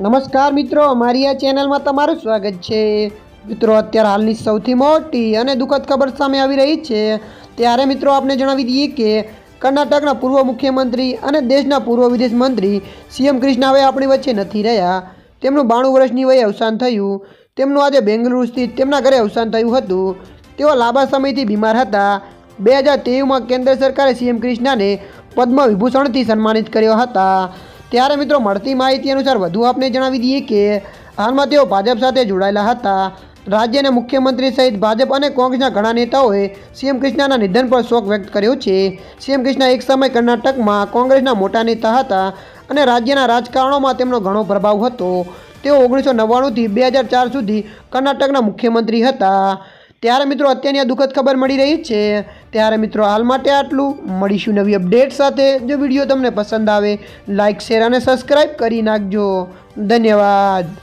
નમસ્કાર મિત્રો, અમારી આ ચેનલમાં તમારું સ્વાગત છે. મિત્રો, અત્યારે હાલની સૌથી મોટી અને દુઃખદ ખબર સામે આવી રહી છે. ત્યારે મિત્રો, આપને જણાવી દઈએ કે કર્ણાટકના પૂર્વ મુખ્યમંત્રી અને દેશના પૂર્વ વિદેશ મંત્રી સીએમ કૃષ્ણ હવે આપણી વચ્ચે નથી રહ્યા. તેમનું બાણું વર્ષની વયે અવસાન થયું. તેમનું આજે બેંગલુરુ સ્થિત તેમના ઘરે અવસાન થયું હતું. તેઓ લાંબા સમયથી બીમાર હતા. બે હજાર તેવીમાં કેન્દ્ર સરકારે સીએમ કૃષ્ણાને પદ્મ વિભૂષણથી સન્માનિત કર્યો હતા. ત્યારે મિત્રો મળતી માહિતી અનુસાર વધુ આપને જણાવી દઈએ કે હાલમાં તેઓ ભાજપ સાથે જોડાયેલા હતા. રાજ્યના મુખ્યમંત્રી સહિત ભાજપ અને કોંગ્રેસના ઘણા નેતાઓએ સીએમ કૃષ્ણાના નિધન પર શોક વ્યક્ત કર્યો છે. સીએમ કૃષ્ણા એક સમય કર્ણાટકમાં કોંગ્રેસના મોટા નેતા હતા અને રાજ્યના રાજકારણોમાં તેમનો ઘણો પ્રભાવ હતો. તેઓ ઓગણીસો નવ્વાણુંથી બે હજાર ચાર સુધી કર્ણાટકના મુખ્યમંત્રી હતા. ત્યારે મિત્રો અત્યારની આ દુઃખદ ખબર મળી રહી છે. ત્યારે મિત્રો હાલ માટે આટલું. મળીશું નવી અપડેટ સાથે. જો વીડિયો તમને પસંદ આવે લાઇક શેર અને સબસ્ક્રાઈબ કરી નાખજો. ધન્યવાદ.